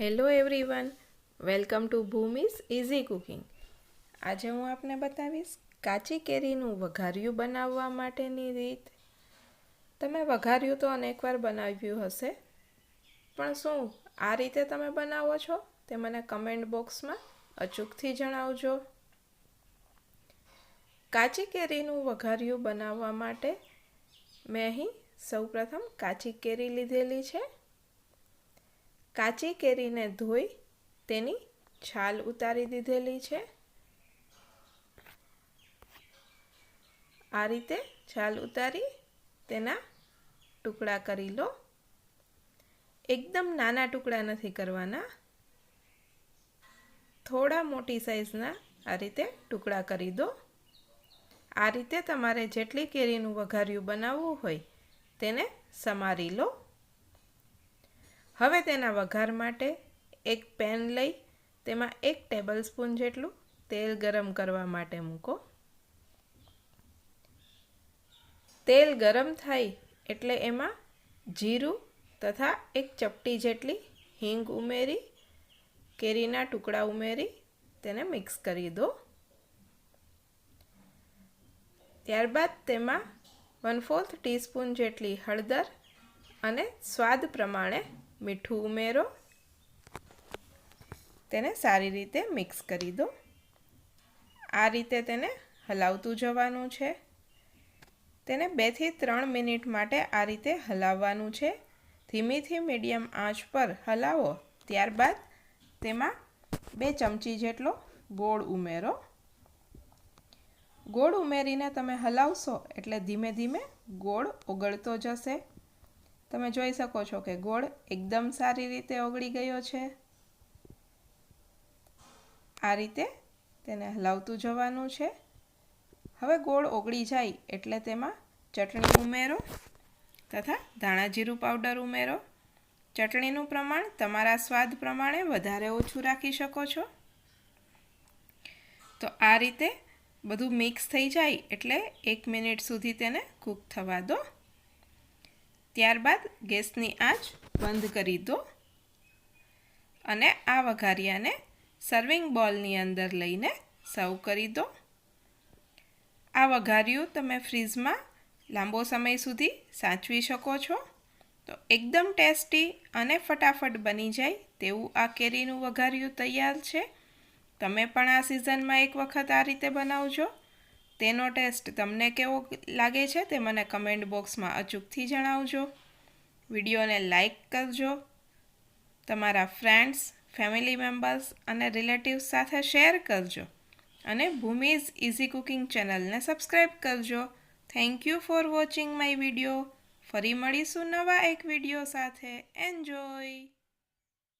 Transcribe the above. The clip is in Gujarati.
Hello everyone, welcome to Bhumi's easy cooking. આજે હું આપને બતાવીશ કાચી કેરીનું વઘાર્યું બનાવવા માટેની રીત. તમે વઘાર્યું તો અનેકવાર બનાવ્યું હશે, પણ શું આ રીતે તમે બનાવો છો તે મને કમેન્ટ બોક્સમાં અચૂકથી જણાવજો. કાચી કેરીનું વઘાર્યું બનાવવા માટે મેં અહીં સૌપ્રથમ કાચી કેરી લીધેલી છે. કાચી કેરીને ધોઈ તેની છાલ ઉતારી દીધેલી છે. આ રીતે છાલ ઉતારી તેના ટુકડા કરી લો. એકદમ નાના ટુકડા નથી કરવાના. થોડા મોટી સાઈઝના આ રીતે ટુકડા કરી દો. આ રીતે તમારે જેટલી કેરીનું વઘાર્યું બનાવવું હોય તેને સમારી લો. હવે તેના વઘાર માટે એક પેન લઈ, તેમાં એક ટેબલ સ્પૂન જેટલું તેલ ગરમ કરવા માટે મૂકો. તેલ ગરમ થાય એટલે એમાં જીરું તથા એક ચપટી જેટલી હિંગ ઉમેરી, કેરીના ટુકડા ઉમેરી, તેને મિક્સ કરી દો. ત્યારબાદ તેમાં વન ફોર્થ ટીસ્પૂન જેટલી હળદર અને સ્વાદ પ્રમાણે મીઠું ઉમેરો. તેને સારી રીતે મિક્સ કરી દો. આ રીતે તેને હલાવતું જવાનું છે. તેને બેથી ત્રણ મિનિટ માટે આ રીતે હલાવવાનું છે. ધીમીથી મીડિયમ આંચ પર હલાવો. ત્યારબાદ તેમાં બે ચમચી જેટલો ગોળ ઉમેરો. ગોળ ઉમેરીને તમે હલાવશો એટલે ધીમે ધીમે ગોળ ઓગળતો જશે. તમે જોઈ શકો છો કે ગોળ એકદમ સારી રીતે ઓગળી ગયો છે. આ રીતે તેને હલાવતું જવાનું છે. હવે ગોળ ઓગળી જાય એટલે તેમાં ચટણી ઉમેરો તથા ધાણા જીરું પાવડર ઉમેરો. ચટણીનું પ્રમાણ તમારા સ્વાદ પ્રમાણે વધારે ઓછું રાખી શકો છો. તો આ રીતે બધું મિક્સ થઈ જાય એટલે એક મિનિટ સુધી તેને કૂક થવા દો. ત્યારબાદ ગેસની આંચ બંધ કરી દો અને આ વઘારિયાને સર્વિંગ બોલની અંદર લઈને સર્વ કરી દો. આ વઘારિયું તમે ફ્રીજમાં લાંબો સમય સુધી સાચવી શકો છો. તો એકદમ ટેસ્ટી અને ફટાફટ બની જાય તેવું આ કેરીનું વઘાર્યું તૈયાર છે. તમે પણ આ સિઝનમાં એક વખત આ રીતે બનાવજો. તેનો ટેસ્ટ તમને કેવો લાગે છે તે મને કમેન્ટ બોક્સમાં અચૂકથી જણાવજો. વિડીયોને લાઈક કરજો. તમારા ફ્રેન્ડ્સ, ફેમિલી મેમ્બર્સ અને રિલેટિવ્સ સાથે શેર કરજો. અને ભૂમિઝ ઇઝી કુકિંગ ચેનલને સબસ્ક્રાઈબ કરજો. Thank you for watching my video. ફરી મળીશું નવા એક વીડિયો સાથે. એન્જોય!